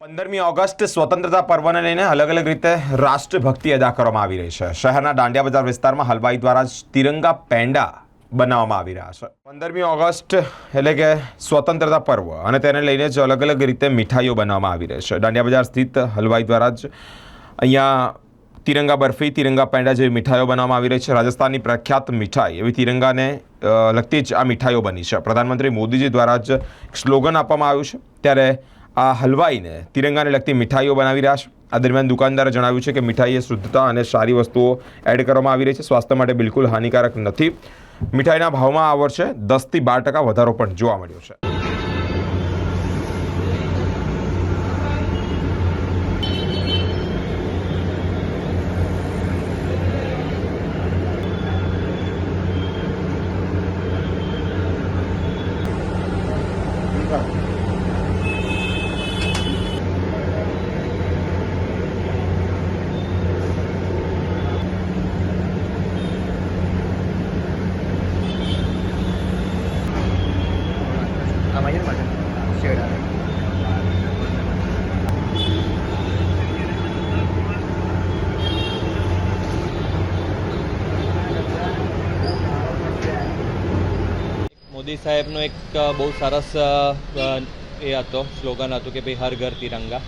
પંદરમી ઓગસ્ટ સ્વતંત્રતા પર્વને લઈને અલગ અલગ રીતે રાષ્ટ્રભક્તિ અદા કરવામાં આવી રહી છે. શહેરના દાંડિયા બજાર વિસ્તારમાં હલવાઈ દ્વારા તિરંગા પેંડા બનાવવામાં આવી રહ્યા છે. પંદરમી ઓગસ્ટ એટલે કે સ્વતંત્રતા પર્વ અને તેને લઈને જ અલગ અલગ રીતે મીઠાઈઓ બનાવવામાં આવી રહી છે. દાંડિયા બજાર સ્થિત હલવાઈ દ્વારા જ અહીંયા તિરંગા બરફી, તિરંગા પેંડા જેવી મીઠાઈઓ બનાવવામાં આવી રહી છે. રાજસ્થાનની પ્રખ્યાત મીઠાઈ એવી તિરંગાને લગતી જ આ મીઠાઈઓ બની છે. પ્રધાનમંત્રી મોદીજી દ્વારા જ સ્લોગન આપવામાં આવ્યું છે. ત્યારે આ હલવાઈને તિરંગાને લગતી મીઠાઈઓ બનાવી રહ્યા છે. આ દરમિયાન દુકાનદારે જણાવ્યું છે કે મીઠાઈએ શુદ્ધતા અને સારી વસ્તુઓ એડ કરવામાં આવી રહી છે. સ્વાસ્થ્ય માટે બિલકુલ હાનિકારક નથી. મીઠાઈના ભાવમાં આ વર્ષે દસથી બાર ટકા વધારો પણ જોવા મળ્યો છે. આમાં મોદી સાહેબનો એક બહુ સરસ એ હતો, સ્લોગન હતું કે ભાઈ હર ઘર તિરંગા.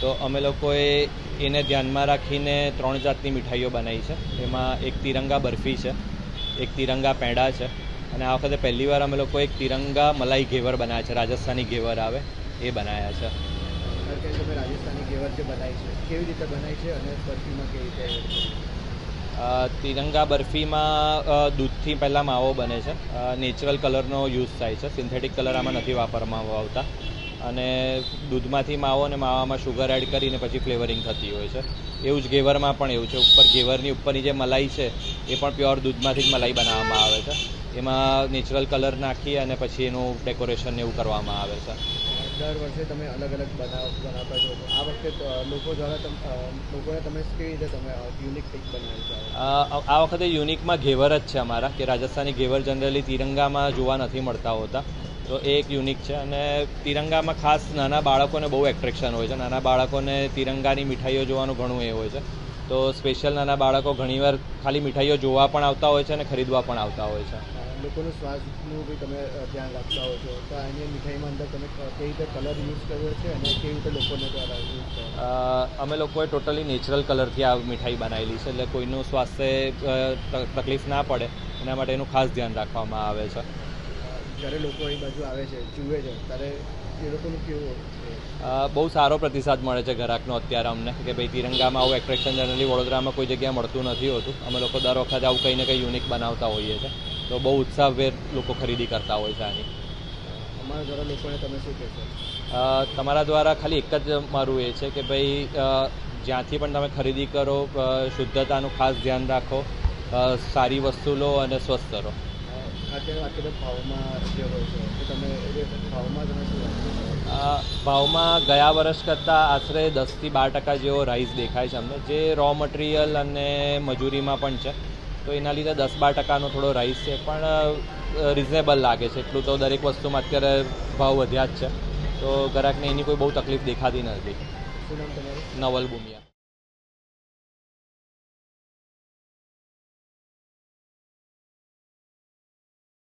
તો અમે લોકોએ એને ધ્યાનમાં રાખીને ત્રણ જાતની મીઠાઈઓ બનાવી છે. એમાં એક તિરંગા બરફી છે, એક તિરંગા પેંડા છે અને આ વખતે પહેલીવાર અમે લોકો એક તિરંગા મલાઈ ઘેવર બનાવ્યા છે. રાજસ્થાની ઘેવર આવે એ બનાવ્યા છે. રાજસ્થાની ઘેવર જે બનાવી છે કેવી રીતે બનાવી છે અને બરફીમાં કેવી રીતે તિરંગા બરફીમાં દૂધથી પહેલાં માવો બને છે. નેચરલ કલરનો યુઝ થાય છે. સિન્થેટિક કલર આમાં નથી વાપરવામાં આવતા. અને દૂધમાંથી માવો અને માવામાં શુગર એડ કરીને પછી ફ્લેવરિંગ થતી હોય છે. એવું જ ઘેવરમાં પણ એવું છે. ઉપર ઘેવરની ઉપરની જે મલાઈ છે એ પણ પ્યોર દૂધમાંથી જ મલાઈ બનાવવામાં આવે છે. એમાં નેચરલ કલર નાખી અને પછી એનું ડેકોરેશન એવું કરવામાં આવે છે. દર વર્ષે તમે અલગ અલગ બનાવ બનાવતા છો. આ વખતે લોકો દ્વારા લોકોને તમે કેવી રીતે તમે યુનિક કંઈક બનાવી આ વખતે? યુનિકમાં ઘેવર જ છે અમારા કે રાજસ્થાની ઘેવર જનરલી તિરંગામાં જોવા નથી મળતા હોતા. તો એ એક યુનિક છે અને તિરંગામાં ખાસ નાના બાળકોને બહુ એટ્રેક્શન હોય છે. નાના બાળકોને તિરંગાની મીઠાઈઓ જોવાનું ઘણું એ હોય છે. તો સ્પેશિયલ નાના બાળકો ઘણીવાર ખાલી મીઠાઈઓ જોવા પણ આવતા હોય છે અને ખરીદવા પણ આવતા હોય છે. લોકોનું સ્વાસ્થ્યનું બી તમે ધ્યાન રાખતા હો છો. તો આની મીઠાઈમાં અંદર તમે કેવી રીતે કલર યુઝ કર્યો છે અને કેવી રીતે લોકોને દ્વારા અમે લોકોએ ટોટલી નેચરલ કલરથી આ મીઠાઈ બનાવેલી છે એટલે કોઈનું સ્વાસ્થ્ય તકલીફ ના પડે એના માટે એનું ખાસ ધ્યાન રાખવામાં આવે છે. જ્યારે લોકો એ બાજુ આવે છે જુએ છે ત્યારે એ લોકોનું કેવું બહુ સારો પ્રતિસાદ મળે છે ગ્રાહકનો અત્યારે અમને કે ભાઈ તિરંગામાં આવું એટ્રેક્શન જનરલી વડોદરામાં કોઈ જગ્યાએ મળતું નથી હોતું. અમે લોકો દર વખતે આવું કંઈ ને કંઈ યુનિક બનાવતા હોઈએ છીએ. તો બહુ ઉત્સાહભેર લોકો ખરીદી કરતા હોય છે આની. અમારા દ્વારા લોકોને તમે શું કહેશો તમારા દ્વારા ખાલી એક જ મારું એ છે કે ભાઈ જ્યાંથી પણ તમે ખરીદી કરો શુદ્ધતાનું ખાસ ધ્યાન રાખો સારી વસ્તુ લો અને સ્વસ્થ રહો. ભાવમાં ગયા વર્ષ કરતાં આશરે દસથી બાર ટકા જેવો રાઈસ દેખાય છે અમને જે રો મટીરિયલ અને મજૂરીમાં પણ છે. તો એના લીધે દસ બાર ટકાનો થોડો રાઈસ છે. પણ રિઝનેબલ લાગે છે. એટલું તો દરેક વસ્તુમાં અત્યારે ભાવ વધ્યા જ છે. તો ગ્રાહકને એની કોઈ બહુ તકલીફ દેખાતી નથી. નવલ ભૂમિયા.